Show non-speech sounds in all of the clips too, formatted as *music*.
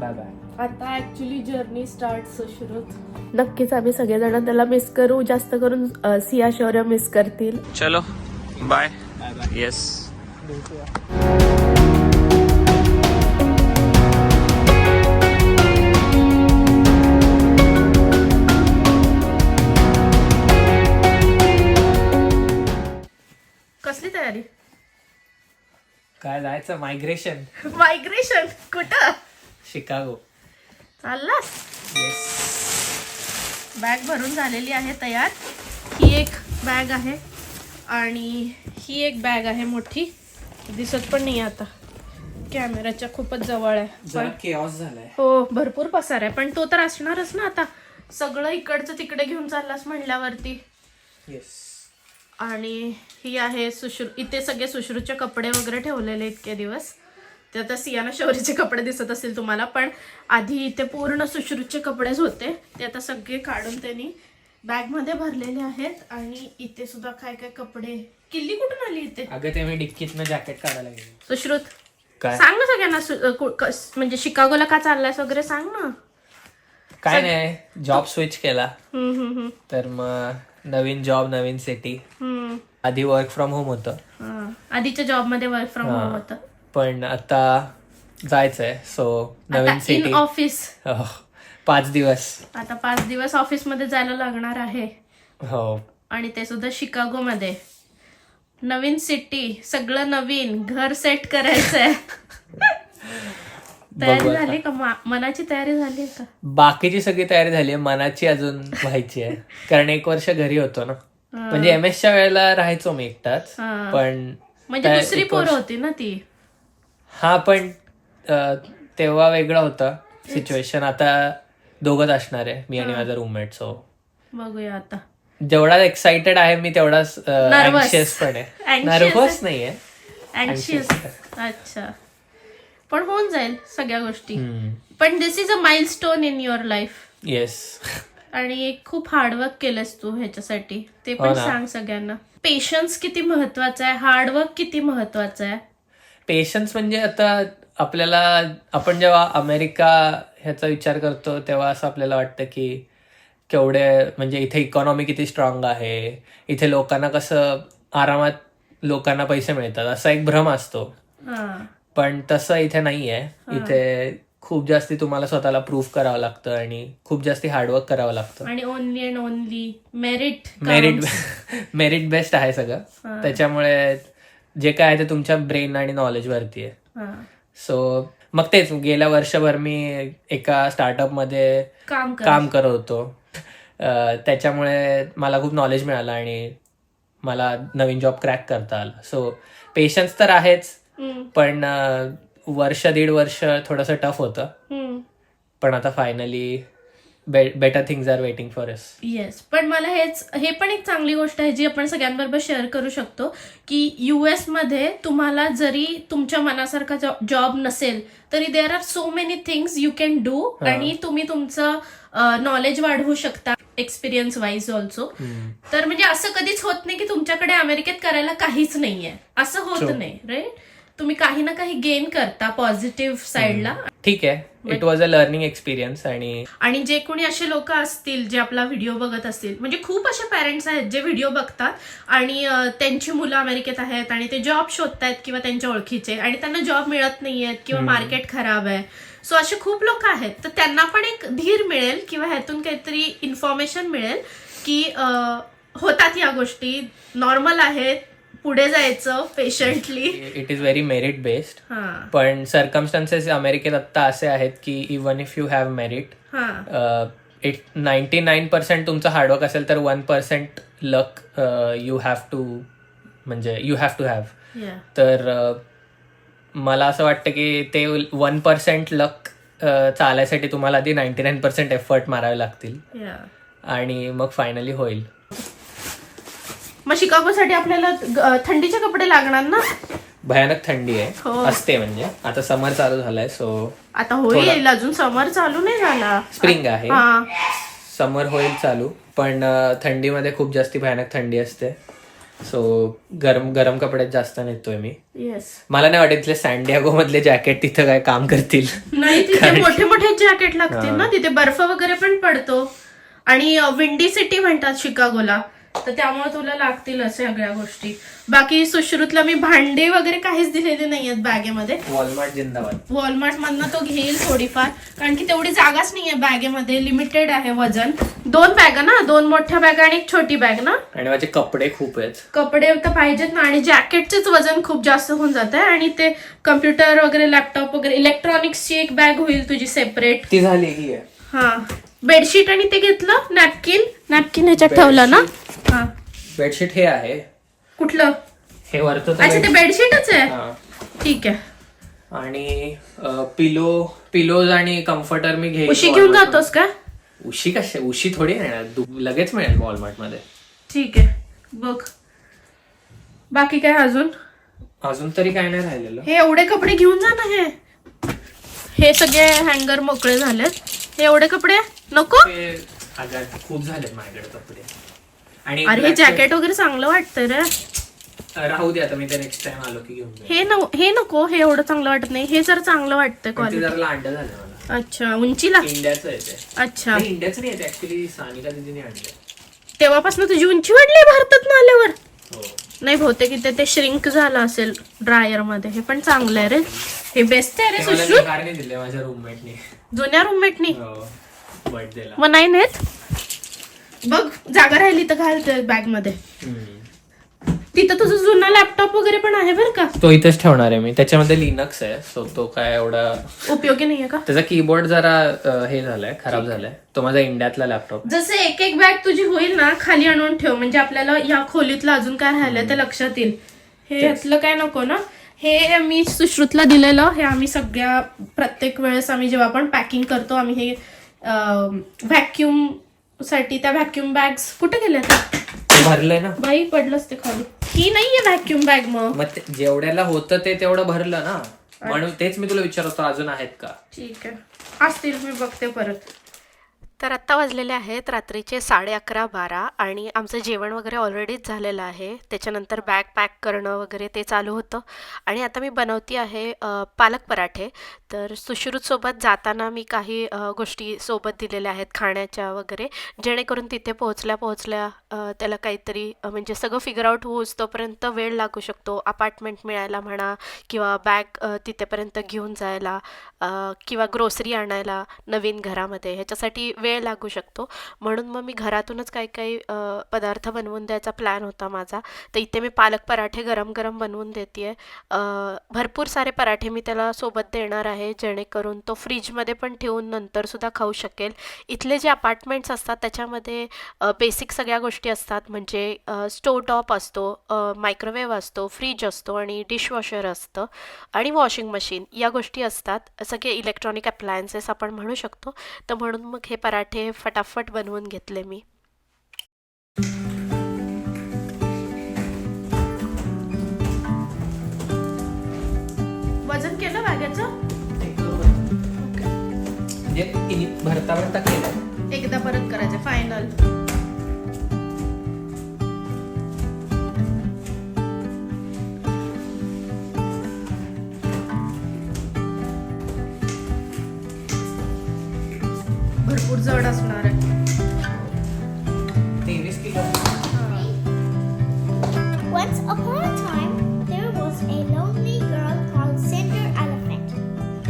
Bye bye आता actually journey start Sushrut नक्कीच आम्ही सगळेजण त्याला मिस करू. जास्त करून सिया शौर्य मिस करतील. चलो बाय बाय बाय येस कसली तयारी? काय जायचं? मायग्रेशन मायग्रेशन कुठं? शिकागो. चाललास? बॅग भरून झालेली आहे तयार. ही एक बॅग आहे आणि ही एक बॅग आहे मोठी. दिसत पण नाही आता. कॅमेराच्या खूपच जवळ आहे. हो भरपूर पसार आहे. पण तो तर असणारच ना आता. सगळं इकडचं तिकडे घेऊन चाललास म्हणल्यावरती. आणि ही आहे सुश्रू इथे सगळे सुश्रूचे कपडे वगैरे ठेवलेले इतके दिवस. ते आता सियाना शौरीचे कपडे दिसत असतील तुम्हाला पण आधी इथे पूर्ण सुश्रूचे कपडेच होते. ते आता सगळे काढून त्यांनी बॅगमध्ये भरलेले आहेत आणि इथे सुद्धा काय काय कपडे. किल्ली कुठून आली इथे? अगं ते मी डिक्कीतनं जॅकेट काढायला गेलो. सुश्रुत काय? सांग ना सगळ्यांना सु- अ, कु- कस- म्हणजे शिकागोला का चाललायस वगैरे सांग ना. काय नाही जॉब स्विच केला. हम्म, हम्म, हम्म, तर मग नवीन जॉब नवीन सिटी हम्म. आधी वर्क फ्रॉम होम होतं. हा. आधीच्या जॉबमध्ये वर्क फ्रॉम होम होतं. पण आता जायचंय. सो नवीन सिटी ऑफिस पाच दिवस. आता पाच दिवस ऑफिसमध्ये जायला लागणार आहे. हो. आणि ते सुद्धा शिकागोमध्ये. नवीन सिटी सगळं नवीन घर सेट करायचंय. *laughs* तयारी. झाली का? मनाची तयारी झाली का? बाकीची सगळी तयारी झाली मनाची अजून व्हायची आहे. कारण एक वर्ष घरी होतो ना. म्हणजे एम च्या वेळेला राहायचो मी एकटाच. पण म्हणजे दुसरी पोरं होती ना ती. हा पण तेव्हा वेगळं होतं सिच्युएशन आता दोघच असणार आहे मी आणि माझा रूममेट सो बघूया आता. जेवढा एक्साइटेड आहे मी तेवढाच. अँशियस पण आहे. *laughs* नर्वस? नाहीये. अँशियस अच्छा. पण होऊन जाईल सगळ्या गोष्टी. पण this is a milestone in your life yes आणि खूप हार्डवर्क केलंस तू ह्याच्यासाठी. ते हो पण. सांग सगळ्यांना. पेशन्स किती महत्वाचं आहे हार्डवर्क किती महत्वाचं आहे. पेशन्स म्हणजे आता आपल्याला आपण जेव्हा अमेरिका ह्याचा विचार करतो तेव्हा असं आपल्याला वाटतं की केवढे म्हणजे इथे इकॉनॉमी किती स्ट्रॉंग आहे इथे लोकांना कसं आरामात लोकांना पैसे मिळतात असा एक भ्रम असतो. पण तसं इथे नाही आहे इथे खूप जास्ती तुम्हाला स्वतःला प्रूव्ह करावं लागतं आणि खूप जास्ती हार्डवर्क करावं लागतं. आणि only and only merit merit merit based आहे सगळं. त्याच्यामुळे जे काय आहे ते तुमच्या ब्रेन आणि नॉलेज वरती आहे. सो मग तेच गेल्या वर्षभर मी एका स्टार्टअपमध्ये काम कर काम करत होतो. त्याच्यामुळे मला खूप नॉलेज मिळालं आणि मला नवीन जॉब क्रॅक करता आला. सो पेशन्स तर आहेच पण वर्ष दीड वर्ष थोडंसं टफ होतं. पण आता finally better things are waiting for us yes पण मला हेच हे पण एक चांगली गोष्ट आहे जी आपण सगळ्यांबरोबर शेअर करू शकतो की युएसमध्ये तुम्हाला जरी तुमच्या मनासारखा जॉब नसेल तरी there are so many things you can do आणि तुम्ही तुमचं नॉलेज वाढवू शकता एक्सपिरियन्स वाईज ऑल्सो तर म्हणजे असं कधीच होत नाही की तुमच्याकडे अमेरिकेत करायला काहीच नाहीये. असं होत. नाही राईट तुम्ही काही ना काही गेन करता पॉझिटिव्ह साईडला ठीक आहे. It was a learning experience आणि आणि जे कोणी असे लोक असतील जे आपला व्हिडिओ बघत असतील म्हणजे खूप असे पॅरेंट्स आहेत जे व्हिडिओ बघतात आणि त्यांची मुलं अमेरिकेत आहेत आणि ते जॉब शोधतायत किंवा त्यांच्या ओळखीचे आणि त्यांना जॉब मिळत नाहीयेत किंवा मार्केट खराब आहे. सो असे खूप लोक आहेत. तर त्यांना पण एक धीर मिळेल किंवा ह्यातून काहीतरी इन्फॉर्मेशन मिळेल की होतात या गोष्टी नॉर्मल आहेत पुढे जायचं patiently it is very merit based पण सर्कमस्टान्सेस अमेरिकेत आत्ता असे आहेत की even if you have merit it ninety nine percent तुमचं हार्डवर्क असेल तर one percent luck you have to म्हणजे यू हॅव टू हॅव तर uh, मला असं वाटतं की ते वन पर्सेंट लक चालायसाठी तुम्हाला आधी नाईन्टी नाईन पर्सेंट एफर्ट मारावे लागतील. या आणि मग फायनली होईल. मग शिकागोसाठी आपल्याला थंडीचे कपडे लागणार ना? भयानक थंडी हो. आहे असते म्हणजे. आता समर चालू झालाय सो आता होईल. अजून समर चालू नाही झाला. स्प्रिंग आहे. हा. समर होईल चालू पण थंडीमध्ये खूप जास्ती भयानक थंडी असते. सो गरम गरम कपड्यात जास्त नेतोय मी. येस मला नाही वाटत सँडियागो मधले जॅकेट तिथं काय काम करतील. नाही तिथे मोठे मोठे जॅकेट लागतील ना? तिथे बर्फ वगैरे पण पडतो. आणि विंडी सिटी म्हणतात शिकागोला. तर त्यामुळे तुला लागतील असे सगळ्या गोष्टी. बाकी सुश्रुतला मी भांडे वगैरे काहीच दिलेले नाही आहेत बॅगेमध्ये. वॉलमार्ट जिंदाबाद. वॉलमार्ट मधनं तो घेईल थोडीफार कारण की तेवढी जागाच नाहीये बॅगेमध्ये लिमिटेड आहे वजन. दोन बॅग ना दोन मोठ्या बॅग आणि एक छोटी बॅग ना. आणि माझे कपडे खूप आहेत. कपडे तर पाहिजेत ना आणि जॅकेटचेच वजन खूप जास्त होऊन जात आहे आणि ते कम्प्युटर वगैरे लॅपटॉप वगैरे इलेक्ट्रॉनिक्सची एक बॅग होईल तुझी सेपरेट ती झाली ही आहे. हा. बेडशीट आणि ते घेतलं नॅपकिन. नॅपकिन ह्याच्यात ठेवलं ना? हा. बेडशीट हे आहे. कुठलं? हे वरतं तर अच्छा ते बेडशीटच आहे? हा. ठीक आहे. आणि पिलो पिलोज आणि कम्फर्टर मी घेईन उशी घेऊन जातोस का. उशी कशा? उशी थोडी येणार लगेच मिळेल वॉलमार्टमध्ये. ठीक आहे. बघ. बाकी काय अजून? अजून तरी काय नाही राहिलेलं. हे एवढे कपडे घेऊन जा ना हे? हे सगळे हँगर मोकळे झालेत. हे एवढे कपडे? नको? खूप झालेत माझ्याकडे कपडे. आणि अरे हे जॅकेट वगैरे चांगलं वाटतंय रे. राहू दे आता मी ते नेक्स्ट टाइम आलो की घेऊन हे न हे नको हे एवढं चांगलं वाटत नाही. हे जर चांगलं वाटतंय पण ते क्वालिटी जरा लांड झालं मला. अच्छा उंचीला? इंडियाचं आहे ते. अच्छा. इंडियाचं नाही आहे ऍक्च्युली सानिका दिदीने आणलं तेव्हापासून तुझी उंची वाढली भारतात ना आल्यावर? हो. नाही बहुतेक इथे ते श्रिंक झालं असेल ड्रायरमध्ये. हे पण चांगलं आहे रे. हे बेस्ट आहे रे सुश्रुत. माझ्या रूममेटने जुन्या रूममेटनी बर्थडेला मग नाही नेत? बघ जागा राहिली तर घाल बॅगमध्ये. तिथं तुझं जुना लॅपटॉप वगैरे पण आहे बरं का? तो इथेच ठेवणार आहे मी. त्याच्यामध्ये लिनक्स आहे सो तो काय एवढा उपयोगी नाहीये का? त्याचा कीबोर्ड जरा अं, हे झालाय खराब झालाय. तो माझा इंडियातला लॅपटॉप जसे एक एक बॅग तुझी होईल ना खाली आणून ठेव. म्हणजे आपल्याला या खोलीतलं अजून काय राहिलं ते लक्षात येईल. हे यातलं काय नको ना? हे मी सुश्रुतला दिलेलं हे आम्ही सगळ्या प्रत्येक वेळेस आम्ही जेव्हा आपण पॅकिंग करतो आम्ही हे व्हॅक्युमसाठी त्या व्हॅक्युम बॅग्स कुठे गेल्या भरलंय ना. बाई पडलंच ते खाली. ही नाहीये व्हॅक्युम बॅग मग. मग ते- जेवढ्याला होतं ते तेवढं भरलं ना. म्हणून तेच मी तुला विचारत अजून आहेत का? ठीक आहे. असतील मी बघते परत. तर आत्ता वाजलेले आहेत रात्रीचे साडे अकरा बारा आणि आमचं जेवण वगैरे ऑलरेडीच झालेलं आहे. त्याच्यानंतर बॅग पॅक करणं वगैरे ते चालू होतं. आणि आता मी बनवती आहे पालक पराठे. तर सुश्रुतसोबत जाताना मी काही गोष्टी सोबत दिलेल्या आहेत खाण्याच्या वगैरे. जेणेकरून तिथे पोहोचल्या पोहोचल्या त्याला काहीतरी म्हणजे सगळं फिगर आउट होऊस तोपर्यंत वेळ लागू शकतो. अपार्टमेंट मिळायला म्हणा किंवा बॅग तिथेपर्यंत घेऊन जायला किंवा ग्रोसरी आणायला नवीन घरामध्ये. ह्याच्यासाठी वेळ लागू शकतो. म्हणून मग मी घरातूनच काही काही पदार्थ बनवून द्यायचा प्लॅन होता माझा. तर इथे मी पालक पराठे गरम गरम बनवून देते आहे भरपूर सारे पराठे मी त्याला सोबत देणार आहे जेणेकरून तो फ्रीजमध्ये पण ठेवून नंतरसुद्धा खाऊ शकेल. इथले जे अपार्टमेंट्स असतात त्याच्यामध्ये बेसिक सगळ्या गोष्टी असतात. म्हणजे स्टोव टॉप असतो मायक्रोवेव्ह असतो फ्रीज असतो आणि डिशवॉशर असतं आणि वॉशिंग मशीन या गोष्टी असतात. सगळे इलेक्ट्रॉनिक अप्लायन्सेस आपण म्हणू शकतो. तर म्हणून मग हे पराठे फटाफट बनवून घेतले मी. वजन केलं बॅगेचं? म्हणजे भरता भरता केलं एकदा परत करायचं फायनल भरपूर जड असणार आहे तेवीस kilo Once upon a time, there was a lonely girl called Cinder Elephant.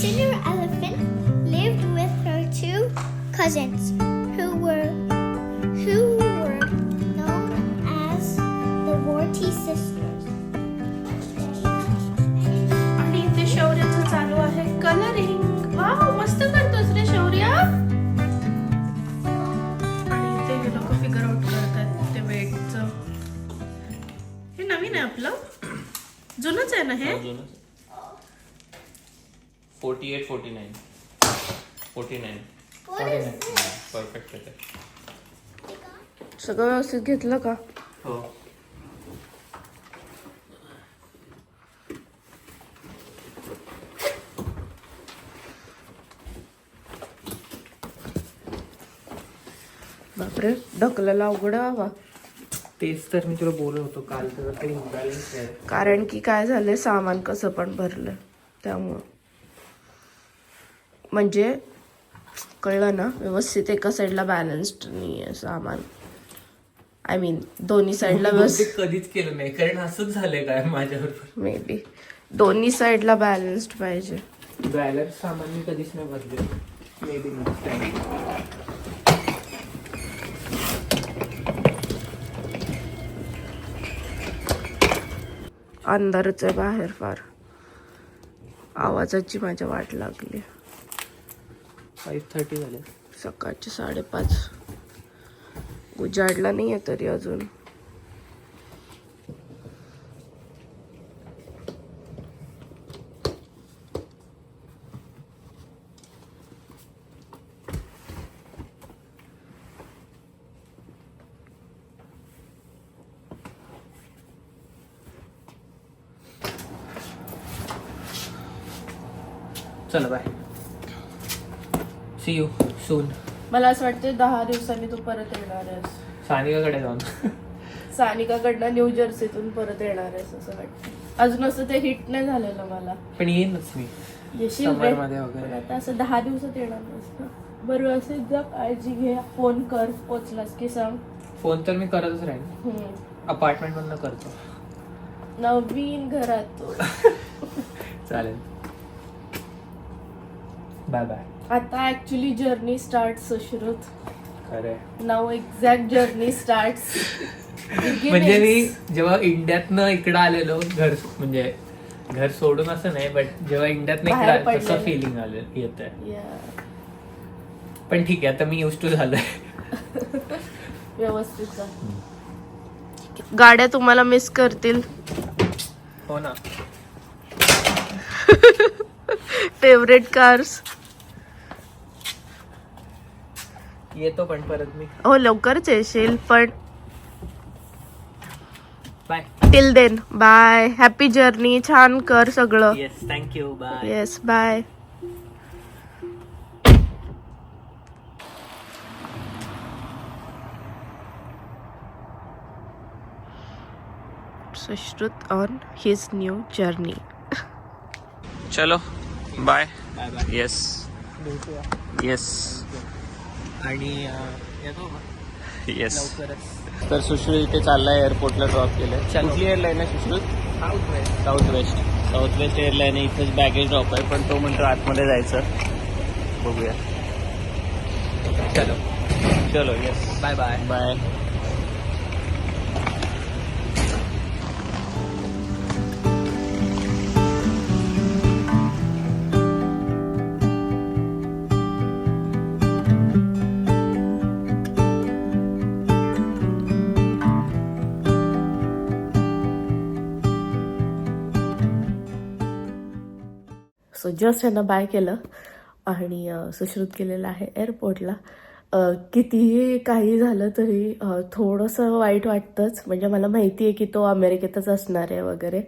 Cinder Elephant lived with her two cousins, who were who were known as the Warty sisters. आहे ना हे? Forty eight forty nine forty nine perfect आहे सगळं व्यवस्थित घेतलं का? हो. बापरे ढकलायला अवघड बाबा. तेच तर मी तुला बोलत होतो काल तर काही इम्बॅलन्स आहे. कारण की काय झालंय सामान कसं पण भरलं त्यामुळं. म्हणजे कळलं ना व्यवस्थित एका साईडला बॅलन्स्ड नाही आहे सामान. आय मीन दोन्ही साईडला ते *laughs* व्यवस्थित. कधीच केलं नाही कारण असंच झालंय काय माझ्याबरोबर? मे बी दोन्ही साईडला बॅलन्स्ड पाहिजे. बॅलन्स सामान मी कधीच नाही भरले. मे बी अंधारच आहे बाहेर फार आवाजाची माझ्या वाट लागली. फाईव्ह थर्टी झाले. सकाळचे साडेपाच. उजाडला नाही आहे तरी अजून चला बाय सी यू सून मला असं वाटतं दहा दिवसांनी तू परत येणार आहेस. सानिकाकडे जाऊन. सानिकाकडनं न्यू जर्सीतून परत येणार आहेस असं वाटतं अजून असं ते हिट नाही झालेलं मला. पण येईनच मी येशील रे. वगैरे. पण आता असं दहा दिवसात येणार नाहीस ना. बरं असे जा काळजी घे. फोन कर पोचलास की सांग. फोन तर मी करतच राहीन. हम्म. अपार्टमेंट मधनं करतो. नवीन घरात तू. *laughs* चालेल. Bye bye. आता ऍक्च्युली जर्नी स्टार्ट सुश्रुत. खरे नाव एक्झॅक्ट जर्नी स्टार्ट म्हणजे मी जेव्हा इंडियातनं इकडं आलेलो घर म्हणजे घर सोडून असं नाही बट जेव्हा इंडियातनं इकडे आलो तसं. फिलिंग आलं येत पण ठीक आहे आता मी युज टू झालोय. व्यवस्थित. गाड्या तुम्हाला मिस करतील. हो ना. *laughs* फेवरेट कार्स येतो पण परत मी. हो लवकरच येशील पण bye till then bye happy journey छान कर सगळं. Yes thank you bye yes bye Sushrut on his new journey चलो बाय येस भेटूया. येस आणि येतो? येस लवकरच. तर सुश्रुत इथे चाललाय एअरपोर्टला ड्रॉप केलंय. चलो. कुठली एअरलाईन आहे Sushrut? Southwest Southwest Southwest airline आहे इथेच बॅगेज ड्रॉप आहे पण तो म्हणतो आतमध्ये जायचं. बघूया. चलो. चलो yes bye bye bye so just यांना बाय केलं आणि सुश्रुत केलेलं आहे एअरपोर्टला. कितीही काही झालं तरी थोडंसं वाईट वाटतंच. म्हणजे मला माहिती आहे की तो अमेरिकेतच असणार आहे वगैरे.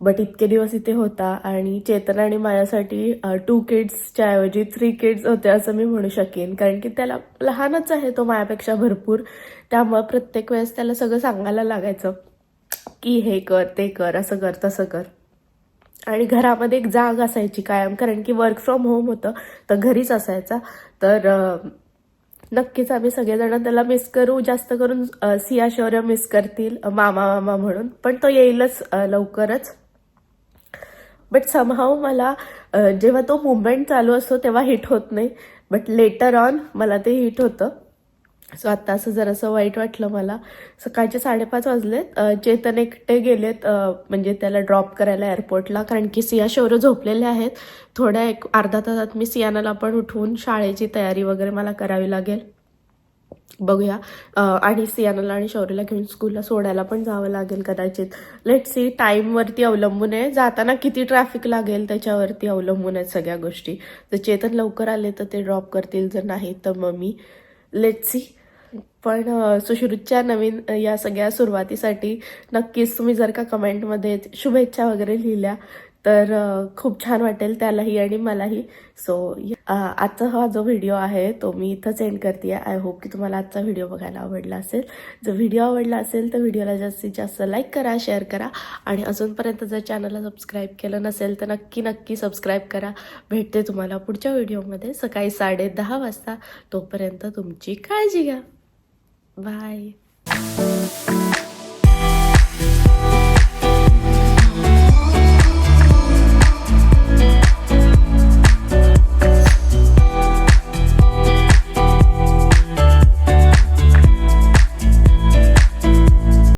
बट इतके दिवस इथे होता आणि चेतन आणि माझ्यासाठी टू किड्सच्या ऐवजी थ्री किड्स होते असं मी म्हणू शकेन. कारण की त्याला लहानच आहे तो माझ्यापेक्षा भरपूर. त्यामुळं प्रत्येक वेळेस त्याला सगळं सांगायला लागायचं की हे कर ते कर असं कर तसं कर. आणि घरामध्ये एक जाग असायची कायम कारण की वर्क फ्रॉम होम होतं तर घरीच असायचा. तर नक्कीच आम्ही सगळेजण त्याला मिस करू जास्त करून सिया शौर्य मिस करतील मामा मामा म्हणून. पण तो येईलच लवकरच. बट समहाव मला जेव्हा तो मुवमेंट चालू असतो तेव्हा हिट होत नाही. बट लेटर ऑन मला ते हिट होतं. सो आत्ता असं जरासं वाईट वाटलं मला. सकाळचे साडेपाच वाजलेत. चेतन एकटे गेलेत. म्हणजे त्याला ड्रॉप करायला एअरपोर्टला कारण की सिया शौर्य झोपलेले आहेत. थोड्या एक अर्धा तासात मी सियानाला पण उठवून शाळेची तयारी वगैरे मला करावी लागेल. बघूया. आणि सियानाला आणि शौर्यला घेऊन स्कूलला सोडायला पण जावं लागेल कदाचित. लेट सी टाईमवरती अवलंबून आहे. जाताना किती ट्रॅफिक लागेल त्याच्यावरती अवलंबून आहेत सगळ्या गोष्टी. जर चेतन लवकर आले तर ते ड्रॉप करतील. जर नाही तर मग मी. लेट सी पण सुश्रुतच्या नवीन या सगळ्या सुरुवातीसाठी नक्कीच तुम्ही जर का कमेंटमध्ये शुभेच्छा वगैरे लिहिल्या तर खूप छान वाटेल त्यालाही आणि मलाही. सो आजचा हा जो व्हिडिओ आहे तो मी इथंच एंड करते आय होप की तुम्हाला आजचा व्हिडिओ बघायला आवडला असेल. जर व्हिडिओ आवडला असेल तर व्हिडिओला जास्तीत जास्त लाईक करा शेअर करा आणि अजूनपर्यंत जर चॅनलला सबस्क्राईब केलं नसेल तर नक्की नक्की सबस्क्राईब करा. भेटते तुम्हाला पुढच्या व्हिडिओमध्ये सकाळी साडे दहा वाजता. तोपर्यंत तुमची काळजी घ्या. बाय